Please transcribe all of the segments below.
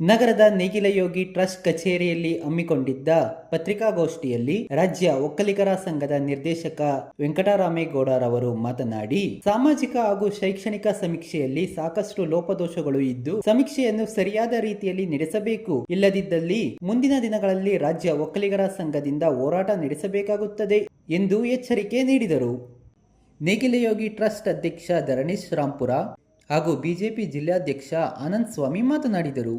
ನಗರದ ನೇಗಿಲಯೋಗಿ ಟ್ರಸ್ಟ್ ಕಚೇರಿಯಲ್ಲಿ ಹಮ್ಮಿಕೊಂಡಿದ್ದ ಪತ್ರಿಕಾಗೋಷ್ಠಿಯಲ್ಲಿ ರಾಜ್ಯ ಒಕ್ಕಲಿಗರ ಸಂಘದ ನಿರ್ದೇಶಕ ವೆಂಕಟರಾಮೇಗೌಡರವರು ಮಾತನಾಡಿ, ಸಾಮಾಜಿಕ ಹಾಗೂ ಶೈಕ್ಷಣಿಕ ಸಮೀಕ್ಷೆಯಲ್ಲಿ ಸಾಕಷ್ಟು ಲೋಪದೋಷಗಳು ಇದ್ದು, ಸಮೀಕ್ಷೆಯನ್ನು ಸರಿಯಾದ ರೀತಿಯಲ್ಲಿ ನಡೆಸಬೇಕು ಇಲ್ಲದಿದ್ದಲ್ಲಿ ಮುಂದಿನ ದಿನಗಳಲ್ಲಿ ರಾಜ್ಯ ಒಕ್ಕಲಿಗರ ಸಂಘದಿಂದ ಹೋರಾಟ ನಡೆಸಬೇಕಾಗುತ್ತದೆ ಎಂದು ಎಚ್ಚರಿಕೆ ನೀಡಿದರು. ನೇಗಿಲಯೋಗಿ ಟ್ರಸ್ಟ್ ಅಧ್ಯಕ್ಷ ಧರಣೇಶ್ ರಾಂಪುರ ಹಾಗೂ ಬಿಜೆಪಿ ಜಿಲ್ಲಾಧ್ಯಕ್ಷ ಆನಂದ್ ಸ್ವಾಮಿ ಮಾತನಾಡಿದರು.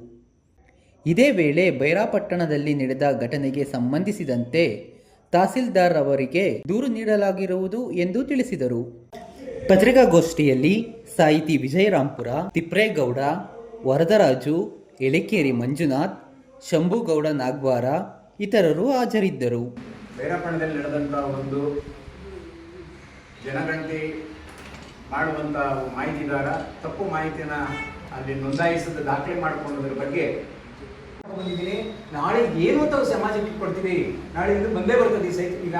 ಇದೇ ವೇಳೆ ಬೈರಾಪಟ್ಟಣದಲ್ಲಿ ನಡೆದ ಘಟನೆಗೆ ಸಂಬಂಧಿಸಿದಂತೆ ತಹಸೀಲ್ದಾರ್ ಅವರಿಗೆ ದೂರು ನೀಡಲಾಗಿರುವುದು ಎಂದು ತಿಳಿಸಿದರು. ಪತ್ರಿಕಾಗೋಷ್ಠಿಯಲ್ಲಿ ಸಾಹಿತಿ ವಿಜಯರಾಂಪುರ, ತಿಪ್ರೇಗೌಡ, ವರದರಾಜು, ಎಳೆಕೇರಿ ಮಂಜುನಾಥ್, ಶಂಭುಗೌಡ ನಾಗ್ವಾರ ಇತರರು ಹಾಜರಿದ್ದರು. ಬೈರಾಪಟ್ಟಣದಲ್ಲಿ ನಡೆದಂಥ ಒಂದು ಜನಗಣತಿ ಮಾಡುವಂಥ ಮಾಹಿತಿದಾರ ತಪ್ಪು ಮಾಹಿತಿನ ಅಲ್ಲಿ ನೋಂದಾಯಿಸಿದ ದಾಖಲೆ ಮಾಡಿಕೊಳ್ಳೋದ್ರ ಬಗ್ಗೆ ಬಂದಿದ್ದೀನಿ ನಾಳೆ ಏನು ಅಂತ ಸಮಾಜಕ್ಕೆ ಕೊಡ್ತೀವಿ. ನಾಳೆ ಇದು ಬಂದೇ ಬರ್ತದೆ ಈ ಸೈಟ್ ಈಗ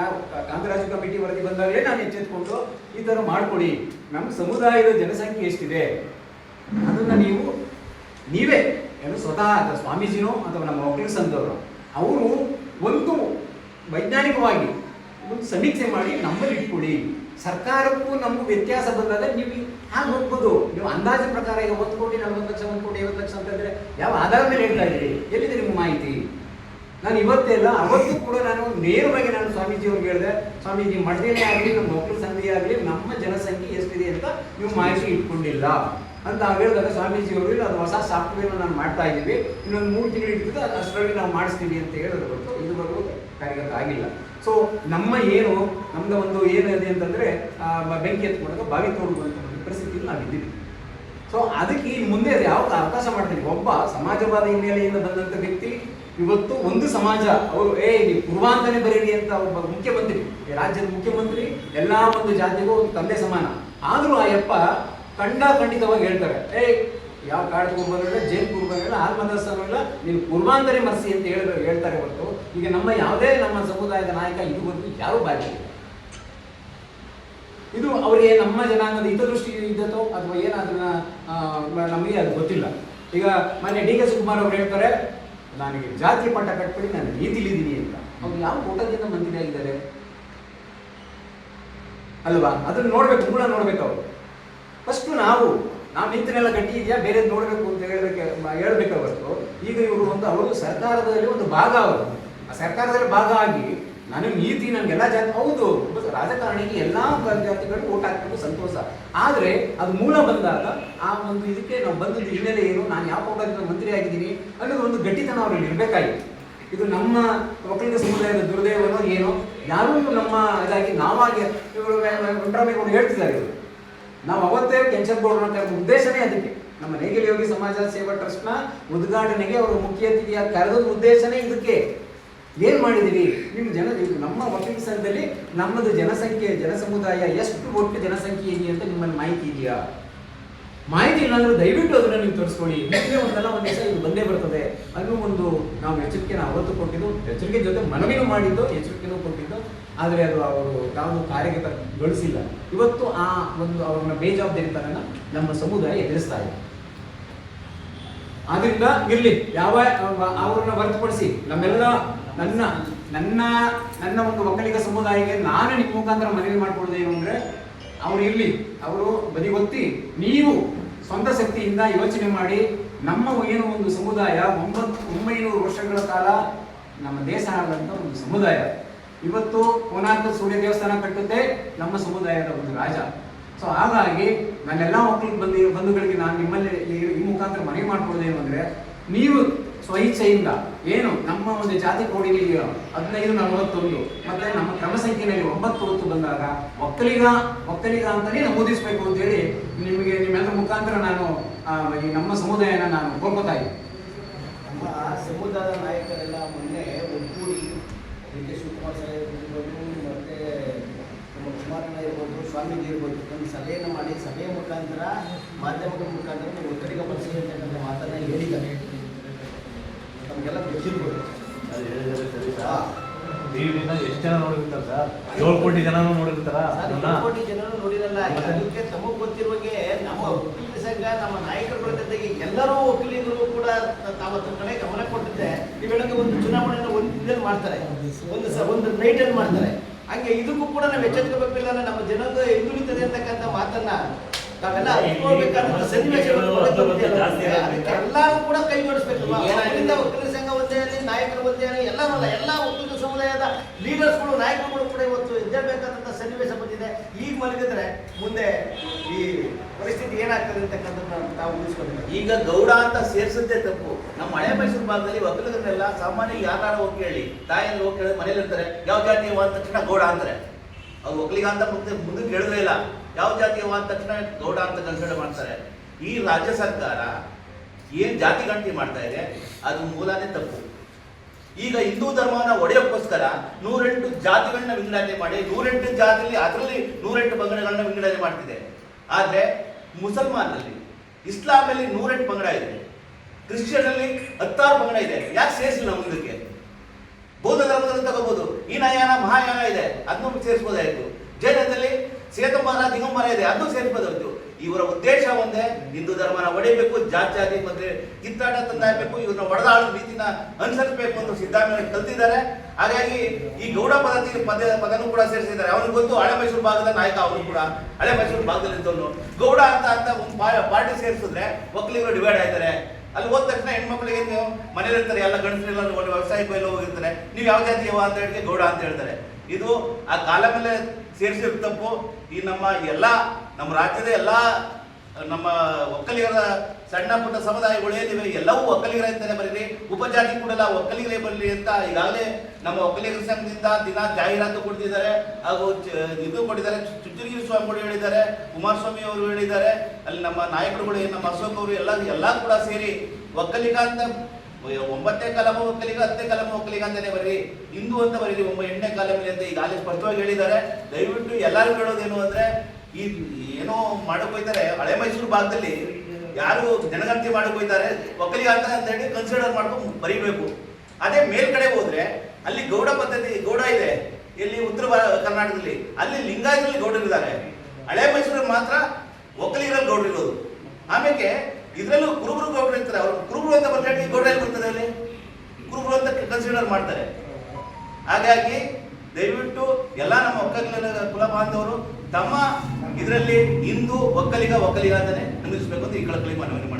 ಕಾಂತರಾಜು ಕಮಿಟಿ ವರದಿ ಬಂದಾಗಲೇ ನಾನು ಎಚ್ಚೆತ್ಕೊಂಡು ಈ ಥರ ಮಾಡಿಕೊಡಿ. ನಮ್ಮ ಸಮುದಾಯದ ಜನಸಂಖ್ಯೆ ಎಷ್ಟಿದೆ? ಅದನ್ನ ನೀವು, ನೀವೇ. ಏನು ಸ್ವತಃ ಅಥವಾ ಸ್ವಾಮೀಜಿನೋ ಅಥವಾ ನಮ್ಮ ವಕೀಲ ಸಂಘದವರು. ಅವರು ಒಂದು ವೈಜ್ಞಾನಿಕವಾಗಿ ಒಂದು ಸಮೀಕ್ಷೆ ಮಾಡಿ ನಮ್ಮಲ್ಲಿ ಇಟ್ಕೊಡಿ. ಸರ್ಕಾರಕ್ಕೂ ನಮಗೂ ವ್ಯತ್ಯಾಸ ಬಂದಾಗ ನೀವು ಹಾಗೆ ಹೋಗ್ಬೋದು. ನೀವು ಅಂದಾಜು ಪ್ರಕಾರ ಈಗ ಒಂದು ಕೋಟಿ, ನಲ್ವತ್ತು ಲಕ್ಷ, ಒಂದು ಕೋಟಿ, ಐವತ್ತು ಲಕ್ಷ ಅಂತಂದರೆ ಯಾವ ಆಧಾರ ಮೇಲೆ ಹೇಳ್ತಾ ಇದ್ದೀರಿ? ನಾನು ಇವತ್ತೇ ಇಲ್ಲ ಅವತ್ತು ಕೂಡ ನಾನು ನೇರವಾಗಿ ನಾನು ಸ್ವಾಮೀಜಿ ಅವ್ರಿಗೆ ಹೇಳಿದೆ, ಸ್ವಾಮೀಜಿ ಮಠದಲ್ಲಿ ಆಗಲಿ, ನಮ್ಮ ಮಕ್ಕಳ ಸಂಘಿ ಆಗಲಿ, ನಮ್ಮ ಜನಸಂಖ್ಯೆ ಎಷ್ಟಿದೆ ಅಂತ ನೀವು ಮಾಹಿತಿ ಇಟ್ಕೊಂಡಿಲ್ಲ. ಅಂತ ಹೇಳಿದಾಗ ಸ್ವಾಮೀಜಿ ಅವರು, ಇಲ್ಲ, ಅದು ಹೊಸ ಸಾಫ್ಟ್ವೇರ್ನ ನಾನು ಮಾಡ್ತಾ ಇದ್ದೀವಿ, ಇನ್ನೊಂದು ಮೂರು ತಿಂಗಳು ಇಟ್ಟಿದ್ದು ಅದು ಅಷ್ಟರಲ್ಲಿ ನಾವು ಮಾಡಿಸ್ತೀವಿ ಅಂತ ಹೇಳಿದ್ರು ಹೊರತು ಇದುವರೆಗೂ ಕಾರ್ಯಗತ ಆಗಿಲ್ಲ. ಸೊ ನಮ್ಮ ಏನು, ನಮ್ದು ಒಂದು ಏನಿದೆ ಅಂತಂದರೆ ಬೆಂಕಿ ಎತ್ಕೊಂಡಾಗ ಬಾವಿ ತೋಡುವಂಥ ಒಂದು ಪರಿಸ್ಥಿತಿಯಲ್ಲಿ ನಾವು ಇದ್ದೀವಿ. ಸೊ ಅದಕ್ಕೆ ಈ ಮುಂದೆ ಯಾವ ಅವಕಾಶ ಮಾಡ್ತೀವಿ. ಒಬ್ಬ ಸಮಾಜವಾದ ಹಿನ್ನೆಲೆಯಿಂದ ಬಂದಂಥ ವ್ಯಕ್ತಿ ಇವತ್ತು ಒಂದು ಸಮಾಜ, ಅವರು, ಏ, ನೀವು ಪೂರ್ವಾಂತನೇ ಬರೀರಿ ಅಂತ ಒಬ್ಬ ಮುಖ್ಯಮಂತ್ರಿ ರಾಜ್ಯದ ಮುಖ್ಯಮಂತ್ರಿ, ಎಲ್ಲ ಒಂದು ಜಾತಿಗೂ ಒಂದು ತಂದೆ ಸಮಾನ. ಆದರೂ ಆ ಯಪ್ಪ ಖಂಡ ಖಂಡಿತವಾಗಿ ಹೇಳ್ತಾರೆ, ಏ, ಯಾವ ಕಾಡು ಕೂರ್ಬಲ್ಲ ಜೈನ್ ಕೂರ್ಬಲ್ಲ ಆಲ್ ನೀವು ಪೂರ್ವಾಂತರಿ ಮರ್ಸಿ ಅಂತ ಹೇಳಿ, ಹೇಳ್ತಾರೆ ಹೊರತು. ಈಗ ನಮ್ಮ ಯಾವುದೇ ನಮ್ಮ ಸಮುದಾಯದ ನಾಯಕ ಇದುವರೆಗೂ ಯಾರು ಬಾಗಿಲ್ಲ ಇದು ಅವರಿಗೆ ನಮ್ಮ ಜನಾಂಗದ ಹಿತದೃಷ್ಟಿ ಇದ್ದತೋ ಅಥವಾ ಏನಾದ್ರೂ ನಮಗೆ ಅದು ಗೊತ್ತಿಲ್ಲ. ಈಗ ಮೊನ್ನೆ ಡಿ ಕೆ ಶಿವಕುಮಾರ್ ಅವರು ಹೇಳ್ತಾರೆ ನನಗೆ ಜಾತಿ ಪಟ್ಟ ಕಟ್ಬಿಡಿ, ನಾನು ನೀತಿಲಿದ್ದೀನಿ ಅಂತ. ಅವ್ರು ಯಾವ ಕೋಟದಿಂದ ಮಂತ್ರಿ ಆಗಿದ್ದಾರೆ ಅಲ್ವಾ? ಅದನ್ನ ನೋಡ್ಬೇಕು, ಮೂಲ ನೋಡ್ಬೇಕು ಅವರು. ಫಸ್ಟ್ ನಾವು ನಾವು ನಿಂತನೆಲ್ಲ ಗಟ್ಟಿ ಇದೆಯಾ? ಬೇರೆ ನೋಡ್ಬೇಕು ಅಂತ ಹೇಳಬೇಕು, ಹೇಳ್ಬೇಕು ಹೊರತು ಈಗ ಇವರು ಒಂದು, ಅವರು ಸರ್ಕಾರದಲ್ಲಿ ಒಂದು ಭಾಗ ಅವರು. ಆ ಸರ್ಕಾರದಲ್ಲಿ ಭಾಗ ಆಗಿ ನನಗೆ ನೀತಿ ನನಗೆಲ್ಲ ಜಾತಿ, ಹೌದು ರಾಜಕಾರಣಿಗೆ ಎಲ್ಲ ಜಾತಿಗಳು ಓಟ್ ಹಾಕ್ಬೇಕು, ಸಂತೋಷ. ಆದರೆ ಅದು ಮೂಲ ಬಂದಾಗ ಆ ಒಂದು ಇದಕ್ಕೆ ನಾವು ಬಂದದ್ದು ಹಿನ್ನೆಲೆ ಏನು, ನಾನು ಯಾವ ಕೋಟದಿಂದ ಮಂತ್ರಿ ಆಗಿದ್ದೀನಿ ಅನ್ನೋದು ಒಂದು ಗಟ್ಟಿತನ ಅವರಲ್ಲಿ ಇರಬೇಕಾಗಿತ್ತು. ಇದು ನಮ್ಮ ಒಕ್ಕಲಿಗ ಸಮುದಾಯದ ದುರ್ದೈವನೋ ಏನೋ, ಯಾರೂ ನಮ್ಮ ಇದಾಗಿ ನಾವಾಗಿ ಇವರು ವೆಂಕಟರಾಮೇಗೌಡರು ಹೇಳ್ತಿದ್ದಾರೆ ಇವರು. ನಾವು ಅವತ್ತೇ ಕೆಂಚನಗೌಡರನ್ನ ಅಂತ ಉದ್ದೇಶನೇ ಅದಕ್ಕೆ. ನಮ್ಮ ನೇಗಿಲ ಯೋಗಿ ಸಮಾಜ ಸೇವಾ ಟ್ರಸ್ಟ್ನ ಉದ್ಘಾಟನೆಗೆ ಅವರು ಮುಖ್ಯ ಅತಿಥಿಯಾಗಿ ಕರೆದ ಉದ್ದೇಶನೇ ಇದಕ್ಕೆ. ಏನ್ ಮಾಡಿದಿರಿ ನಿಮ್ಮ ಜನ, ನಮ್ಮ ವಕೀಲ ಸಂಘದಲ್ಲಿ ನಮ್ಮದು ಜನಸಂಖ್ಯೆ, ಜನಸಮುದಾಯ ಎಷ್ಟು ಒಟ್ಟು ಜನಸಂಖ್ಯೆ ಇದೆ ಅಂತ ನಿಮ್ಮಲ್ಲಿ ಮಾಹಿತಿ ಇದೆಯಾ? ಮಾಹಿತಿ ಇಲ್ಲಾಂದ್ರೆ ದಯವಿಟ್ಟು ಅದನ್ನ ನೀವು ತೋರಿಸ್ಕೊಳ್ಳಿ. ನಿಮಗೆ ಒಂದಲ್ಲ, ಒಂದು ದಿವಸ ಇದು ಬಂದೇ ಬರ್ತದೆ. ಅದು ಒಂದು ನಾವು ಎಚ್ಚರಿಕೆನ ಅವತ್ತು ಕೊಟ್ಟಿದ್ದು, ಎಚ್ಚರಿಕೆ ಜೊತೆ ಮನವಿನೂ ಮಾಡಿದ್ದು, ಎಚ್ಚರಿಕೆನೂ ಕೊಟ್ಟಿದ್ದು, ಆದರೆ ಅದು ಅವರು ತಾವು ಗಳಿಸಿಲ್ಲ ಇವತ್ತು ಆ ಒಂದು ಅವ್ರನ್ನ ಬೇಜವಾಬ್ದಾರಿತನನ ನಮ್ಮ ಸಮುದಾಯ ಎದುರಿಸ್ತಾ ಇದೆ. ಆದ್ರಿಂದ ಇರಲಿ, ಯಾವ ಅವ್ರನ್ನ ಹೊರತುಪಡಿಸಿ ನಮ್ಮೆಲ್ಲ ನನ್ನ ನನ್ನ ನನ್ನ ಒಂದು ಒಕ್ಕಲಿಗ ಸಮುದಾಯಕ್ಕೆ ನಾನು ನಿಮ್ಮ ಮುಖಾಂತರ ಮನವಿ ಮಾಡ್ಕೊಳ್ಳೋದು ಏನು ಅಂದರೆ, ಅವ್ರು ಇರಲಿ, ಅವರು ಬದಿಗೊತ್ತಿ ನೀವು ಸ್ವಂತ ಶಕ್ತಿಯಿಂದ ಯೋಚನೆ ಮಾಡಿ, ನಮ್ಮ ಏನು ಒಂದು ಸಮುದಾಯ ಒಂಬತ್ತು ಒಂಬೈನೂರು ವರ್ಷಗಳ ಕಾಲ ನಮ್ಮ ದೇಶ ಆದಂಥ ಒಂದು ಸಮುದಾಯ. ಇವತ್ತು ಕೋನಾರ್ಕ ಸೂರ್ಯ ದೇವಸ್ಥಾನ ಕಟ್ಟುತ್ತೆ, ನಮ್ಮ ಸಮುದಾಯದ ಒಂದು ರಾಜ. ಸೊ ಹಾಗಾಗಿ ನನ್ನೆಲ್ಲ ಮಕ್ಕಳು ಬಂದಿರೋ ಬಂಧುಗಳಿಗೆ ನಾನು ನಿಮ್ಮಲ್ಲಿ ಈ- ಮುಖಾಂತರ ಮನವಿ ಮಾಡ್ಕೊಳ್ಳೋದೇನು ಅಂದರೆ, ನೀವು ಸ್ವಇಚ್ಛೆಯಿಂದ. ಏನು? ನಮ್ಮ ಒಂದು ಜಾತಿ ಕೋಡಿಗೆ ಹದಿನೈದು, ನಲವತ್ತೊಂದು. ಮತ್ತೆ ನಮ್ಮ ಕ್ರಮ ಸಂಖ್ಯೆಯಲ್ಲಿ ಒಂಬತ್ತು ಹೊತ್ತು ಬಂದಾಗ ಒಕ್ಕಲಿಗ ಒಕ್ಕಲಿಗ ಅಂತಲೇ ನಮೂದಿಸಬೇಕು ಅಂತ ಹೇಳಿ ನಿಮಗೆ ನಿಮ್ಮೆಲ್ಲರ ಮುಖಾಂತರ ನಾನು ಈ ನಮ್ಮ ಸಮುದಾಯನ ನಾನು ಕೋರ್ಕೋತಾ ಇದ್ದೀನಿ. ನಮ್ಮ ಸಮುದಾಯದ ನಾಯಕರೆಲ್ಲ ಮೊನ್ನೆ ಒಗ್ಗೂಡಿ ಡಿ ಕೆ ಶಿವಕುಮಾರ್ ಸರ್ ಇರ್ಬೋದು, ಮತ್ತೆ ನಮ್ಮ ಕುಮಾರಣ್ಣ ಇರ್ಬೋದು, ಸ್ವಾಮೀಜಿ ಇರ್ಬೋದು ಒಂದು ಸಭೆಯನ್ನು ಮಾಡಿ ಸಭೆಯ ಮುಖಾಂತರ, ಮಾಧ್ಯಮಗಳ ಮುಖಾಂತರ ಒತ್ತಡಿಗೆ ಬಳಸಿ ಅಂತಕ್ಕಂಥ ಮಾತನ್ನು ಹೇಳಿದ್ದಾರೆ. ನಮಗೆಲ್ಲ ಗೊತ್ತಿರ್ಬೋದು. ಹಾ. ಟಿವಿನ ಎಷ್ಟು ಜನ ನೋಡಿರ್ತಾರೆ ಸರ್? ಏಳು ಕೋಟಿ ಜನ ನೋಡಿರ್ತಾರ? ಸರ್, ಏಳು ಕೋಟಿ ಜನರು ನೋಡಿರಲ್ಲ. ಅದಕ್ಕೆ ತಮಗೆ ಗೊತ್ತಿರುವಾಗೆ ನಮ್ಮ ವಕೀಲ ಸಂಘ ನಮ್ಮ ನಾಯಕರುಗಳ ಜೊತೆಗೆ ಎಲ್ಲರೂ ಒಕ್ಕಲಿಗರು ಕೂಡ ತಾವತ್ತು ಕಡೆ ಗಮನ ಕೊಟ್ಟಿದ್ದೆ ಇವೆಲ್ಲಗೆ ಒಂದು ಚುನಾವಣೆಯನ್ನು ಒಂದು ದಿನದಲ್ಲಿ ಮಾಡ್ತಾರೆ. ಒಂದು ಸ ಒಂದು ನೈಟಲ್ಲಿ ಮಾಡ್ತಾರೆ. ಹಂಗೆ ಇದಕ್ಕೂ ಕೂಡ ನಾವು ಎಚ್ಚೆತ್ಕೋಬೇಕಿಲ್ಲ ನಮ್ಮ ಜನದ ಹಿಂದುಳಿತದೆ ಅಂತಕ್ಕಂಥ ಮಾತನ್ನ ನಾವೆಲ್ಲ ಅರಿತುಕೊಳ್ಬೇಕಾದಂತ ಸನ್ನಿವೇಶಗಳು. ಎಲ್ಲರೂ ಕೂಡ ಕೈ ಜೋಡಿಸ್ಬೇಕು ಒಕ್ಕಲಿಗ ಒಕ್ಕಲಿಗ ಸಂಘ ಒಂದೇ ಆಗಲಿ ನಾಯಕರು ಮಧ್ಯಾಹ್ನ ಎಲ್ಲರಲ್ಲ, ಎಲ್ಲ ಒಕ್ಕಲಿಗ ಸಮುದಾಯದ ಲೀಡರ್ಸ್ಗಳು ನಾಯಕರುಗಳು ಕೂಡ ಇವತ್ತು ಎದ್ದೇಳಬೇಕಾದಂಥ ಸನ್ನಿವೇಶ ಬಂದಿದೆ. ಈಗ ಮಲಗಿದ್ರೆ ಮುಂದೆ ಈ ಪರಿಸ್ಥಿತಿ ಏನಾಗ್ತದೆ ಅಂತಕ್ಕಂಥದ್ದು ತಾವು ಊಹಿಸ್ಕೊಳ್ಬೇಕು ಈಗ ಗೌಡ ಅಂತ ಸೇರಿಸದ್ದೇ ತಪ್ಪು. ನಮ್ಮ ಹಳೆ ಮೈಸೂರು ಭಾಗದಲ್ಲಿ ಒಕ್ಕಲಿಗರನ್ನೆಲ್ಲ ಸಾಮಾನ್ಯ ಯಾರು ಹೋಗಿ ಕೇಳಿ, ತಾಯಿಯಲ್ಲಿ ಹೋಗಿ ಕೇಳಿದ್ರೆ ಮನೇಲಿ ಇರ್ತಾರೆ. ಯಾವ ಜಾತಿಯವ ಅಂದ ತಕ್ಷಣ ಗೌಡ ಅಂತಾರೆ. ಅವ್ರು ಒಕ್ಕಲಿಗ ಅಂತ ಮುಂದೆ ಮುಂದಕ್ಕೆ ಕೇಳೋದೇ ಇಲ್ಲ. ಯಾವ ಜಾತಿಯವ ಅಂದ ತಕ್ಷಣ ಗೌಡ ಅಂತ ಕನ್ಸಿಡರ್ ಮಾಡ್ತಾರೆ. ಈ ರಾಜ್ಯ ಸರ್ಕಾರ ಏನ್ ಜಾತಿ ಗಣತಿ ಮಾಡ್ತಾ ಇದೆ, ಅದು ಮೂಲನೇ ತಪ್ಪು. ಈಗ ಹಿಂದೂ ಧರ್ಮವನ್ನ ಒಡೆಯೋಕ್ಕೋಸ್ಕರ ನೂರೆಂಟು ಜಾತಿಗಳನ್ನ ವಿಂಗಡಣೆ ಮಾಡಿ, ನೂರೆಂಟು ಜಾತಿಯಲ್ಲಿ ಅದರಲ್ಲಿ ನೂರೆಂಟು ಪಂಗಡಗಳನ್ನ ವಿಂಗಡಣೆ ಮಾಡ್ತಿದೆ. ಆದರೆ ಮುಸಲ್ಮಾನರಲ್ಲಿ ಇಸ್ಲಾಮಲ್ಲಿ ನೂರೆಂಟು ಪಂಗಡ ಇದೆ. ಕ್ರಿಶ್ಚಿಯನ್ ಹತ್ತಾರು ಪಂಗಡ ಇದೆ. ಯಾಕೆ ಸೇರಿಸಿಲ್ಲ ಮುಂದಕ್ಕೆ ಬೌದ್ಧ ಧರ್ಮದಲ್ಲಿ ತಗೋಬಹುದು ಈ ನಯಾನ, ಮಹಾಯಾನ ಇದೆ. ಅದನ್ನು ಸೇರಿಸಬಹುದಾಯಿತು ಜೈನದಲ್ಲಿ ಸೇತಂಬಾರ, ದಿಗಂಬರ ಇದೆ. ಅದನ್ನು ಸೇರಿಸಬಹುದಾಯಿತು ಇವರ ಉದ್ದೇಶ ಒಂದೇ, ಹಿಂದೂ ಧರ್ಮನ ಒಡೆಯಬೇಕು ಜಾತಿ ಜಾತಿ ಮತ್ತೆ ಕಿತ್ತಾಟ ತಂದಾಗಬೇಕು ಇವ್ರನ್ನ ಒಡೆದಾಳು ನೀತಿನ ಅನುಸರಿಸಬೇಕು ಅಂತ ಸಿದ್ದಾಮಿಯವರು ಕಲ್ತಿದ್ದಾರೆ. ಹಾಗಾಗಿ ಈ ಗೌಡ ಪದ್ಧತಿ ಪದ, ಪದನೂ ಕೂಡ ಸೇರಿಸಿದ್ದಾರೆ. ಅವನಿಗೆ ಗೊತ್ತು, ಹಳೆ ಮೈಸೂರು ಭಾಗದ ನಾಯಕ ಅವನು ಕೂಡ. ಹಳೆ ಮೈಸೂರು ಭಾಗದಲ್ಲಿ ಇದ್ದವನು. ಗೌಡ ಅಂತ ಅಂತ ಒಂದು ಪಾರ್ಟಿ ಸೇರಿಸಿದ್ರೆ ಒಕ್ಕಲಿಗರು ಡಿವೈಡ್ ಆಯ್ತಾರೆ. ಅಲ್ಲಿ ಹೋದ ತಕ್ಷಣ ಹೆಣ್ಮಕ್ಳಿಗೆ ನೀವು ಮನೇಲಿ ಇರ್ತಾರೆ, ಎಲ್ಲ ಗಂಡಸರೆಲ್ಲ ಒಂದು ವ್ಯವಸಾಯಕ್ಕೆ ಎಲ್ಲ ಹೋಗಿರ್ತಾರೆ. ನೀವು ಯಾವ ಜಾತಿಯವ ಅಂತ ಹೇಳಿ ಗೌಡ ಅಂತ ಹೇಳ್ತಾರೆ. ಇದು ಆ ಕಾಲ ಮೇಲೆ ಸೇರಿಸಿದ ತಪ್ಪು. ಈ ನಮ್ಮ ಎಲ್ಲ ನಮ್ಮ ರಾಜ್ಯದ ಎಲ್ಲ, ನಮ್ಮ ಒಕ್ಕಲಿಗರ, ಸಣ್ಣ ಪುಟ್ಟ ಸಮುದಾಯಗಳು ಏನಿವೆ ಎಲ್ಲವೂ ಒಕ್ಕಲಿಗರ ಅಂತಾನೆ ಬರೀರಿ. ಉಪಜಾತಿ ಕೂಡ ಒಕ್ಕಲಿಗರೇ ಬರಲಿ ಅಂತ ಈಗಾಗಲೇ ನಮ್ಮ ಒಕ್ಕಲಿಗರ ಸಂಘದಿಂದ ದಿನ ಜಾಹೀರಾತು ಕೊಡ್ತಿದ್ದಾರೆ. ಹಾಗೂ ಇದು ಕೊಟ್ಟಿದ್ದಾರೆ ಚುಚ್ಚುಗಿರಿ ಸ್ವಾಮಿಗಳು ಹೇಳಿದ್ದಾರೆ, ಕುಮಾರಸ್ವಾಮಿ ಅವರು ಹೇಳಿದ್ದಾರೆ. ಅಲ್ಲಿ ನಮ್ಮ ನಾಯಕರುಗಳು, ನಮ್ಮ ಅಶೋಕ್ ಅವರು ಎಲ್ಲ ಎಲ್ಲ ಕೂಡ ಸೇರಿ ಒಕ್ಕಲಿಗ ಅಂತ ಒಂಬತ್ತನೇ ಕಾಲಮ ಒಕ್ಕಲಿಗ, ಹತ್ತನೇ ಕಾಲಮ ಒಕ್ಕಲಿಗ ಅಂತಾನೆ ಬರೀರಿ. ಹಿಂದೂ ಅಂತ ಬರೀರಿ ಒಂಬ ಎಂಟನೇ ಕಾಲಮಲ್ಲಿ ಅಂತ ಈಗಾಗಲೇ ಸ್ಪಷ್ಟವಾಗಿ ಹೇಳಿದ್ದಾರೆ. ದಯವಿಟ್ಟು ಎಲ್ಲರೂ ಹೇಳೋದೇನು ಅಂದ್ರೆ ಈ ಏನೋ ಮಾಡಕ್ ಹೋಯ್ತಾರೆ ಹಳೆ ಮೈಸೂರು ಭಾಗದಲ್ಲಿ ಯಾರು ಜನಗಣತಿ ಮಾಡಕ್ ಹೋಯ್ತಾರೆ ಒಕ್ಕಲಿಗ ಅಂತ ಹೇಳಿ ಕನ್ಸಿಡರ್ ಮಾಡ್ಕೊಂಡು ಬರೀಬೇಕು. ಅದೇ ಮೇಲ್ಗಡೆ ಹೋದ್ರೆ, ಅಲ್ಲಿ ಗೌಡ ಪದ್ಧತಿ, ಗೌಡ ಇದೆ, ಇಲ್ಲಿ ಉತ್ತರ ಕರ್ನಾಟಕದಲ್ಲಿ, ಅಲ್ಲಿ ಲಿಂಗಾಯತರಲ್ಲಿ ಗೌಡರಿದ್ದಾರೆ ಹಳೆ ಮೈಸೂರಲ್ಲಿ ಮಾತ್ರ ಒಕ್ಕಲಿಗರಲ್ಲಿ ಗೌಡರಿರೋದು ಆಮೇಲೆ ಇದ್ರಲ್ಲೂ ಕುರುಬರು ಗೌಡರು ಇರ್ತಾರೆ, ಅವ್ರು ಕುರುಬರು ಅಂತ ಬರ್ಕೊಂಡು ಗೌಡ ಎಲ್ಲಿ ಬರ್ತದೆ ಅಲ್ಲಿ? ಕುರುಬರು ಅಂತ ಕನ್ಸಿಡರ್ ಮಾಡ್ತಾರೆ. ಹಾಗಾಗಿ ದಯವಿಟ್ಟು ಎಲ್ಲ ನಮ್ಮ ಒಕ್ಕಲಿಗರ ಕುಲ ಬಾಂಧವರು ತಮ್ಮ ಇದರಲ್ಲಿ ಇಂದು ಒಕ್ಕಲಿಗ ಒಕ್ಕಲಿಗ ಅಂತಾನೆ ನಂಬಿಸಬೇಕು ಅಂತ ಈ ಕಳಕಳಿ ಮನವಿ